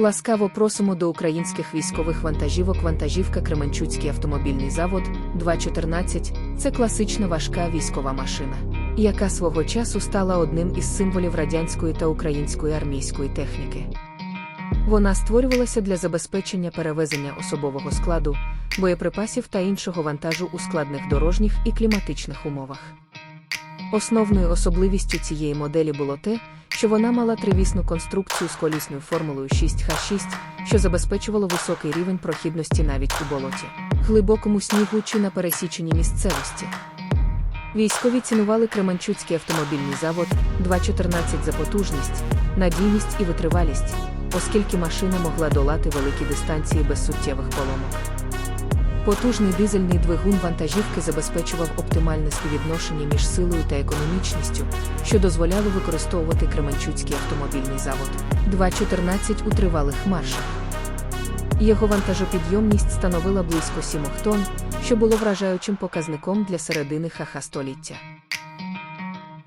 Ласкаво просимо до українських військових вантажівок Вантажівка Кременчуцький автомобільний завод 214 це класична важка військова машина, яка свого часу стала одним із символів радянської та української армійської техніки. Вона створювалася для забезпечення перевезення особового складу, боєприпасів та іншого вантажу у складних дорожніх і кліматичних умовах. Основною особливістю цієї моделі було те, що вона мала тривісну конструкцію з колісною формулою 6Х6, що забезпечувало високий рівень прохідності навіть у болоті, глибокому снігу чи на пересіченій місцевості. Військові цінували Кременчуцький автомобільний завод 214 за потужність, надійність і витривалість, оскільки машина могла долати великі дистанції без суттєвих поломок. Потужний дизельний двигун вантажівки забезпечував оптимальне співвідношення між силою та економічністю, що дозволяло використовувати Кременчуцький автомобільний завод 2.14 у тривалих маршах. Його вантажопідйомність становила близько 7 тонн, що було вражаючим показником для середини ха століття.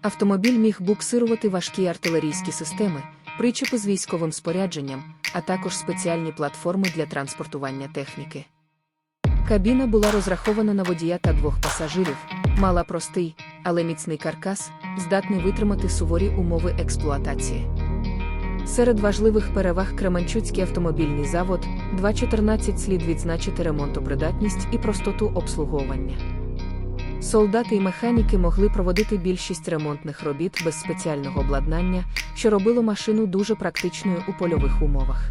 Автомобіль міг буксирувати важкі артилерійські системи, причепи з військовим спорядженням, а також спеціальні платформи для транспортування техніки. Кабіна була розрахована на водія та двох пасажирів, мала простий, але міцний каркас, здатний витримати суворі умови експлуатації. Серед важливих переваг Кременчуцький автомобільний завод 2.14 слід відзначити ремонтопридатність і простоту обслуговування. Солдати і механіки могли проводити більшість ремонтних робіт без спеціального обладнання, що робило машину дуже практичною у польових умовах.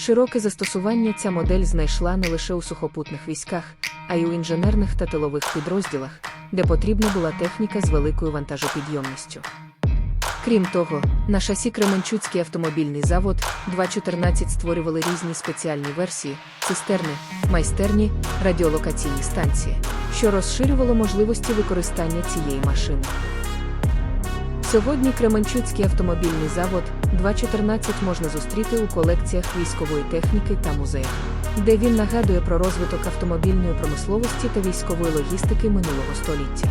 Широке застосування ця модель знайшла не лише у сухопутних військах, а й у інженерних та тилових підрозділах, де потрібна була техніка з великою вантажопідйомністю. Крім того, на шасі Кременчуцький автомобільний завод 2.14 створювали різні спеціальні версії, цистерни, майстерні, радіолокаційні станції, що розширювало можливості використання цієї машини. Сьогодні Кременчуцький автомобільний завод 2.14 можна зустріти у колекціях військової техніки та музеях, де він нагадує про розвиток автомобільної промисловості та військової логістики минулого століття.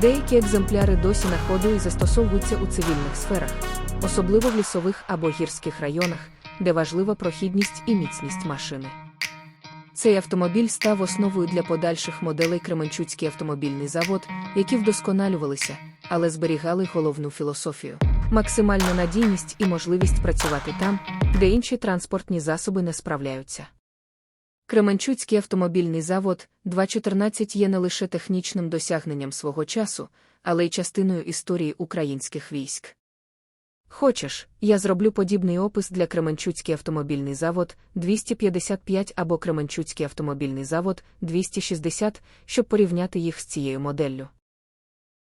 Деякі екземпляри досі на ходу і застосовуються у цивільних сферах, особливо в лісових або гірських районах, де важлива прохідність і міцність машини. Цей автомобіль став основою для подальших моделей Кременчуцький автомобільний завод, які вдосконалювалися, але зберігали головну філософію максимальна надійність і можливість працювати там, де інші транспортні засоби не справляються. Кременчуцький автомобільний завод 2.14 є не лише технічним досягненням свого часу, але й частиною історії українських військ. Хочеш, я зроблю подібний опис для Кременчуцький автомобільний завод 255 або Кременчуцький автомобільний завод 260, щоб порівняти їх з цією моделлю.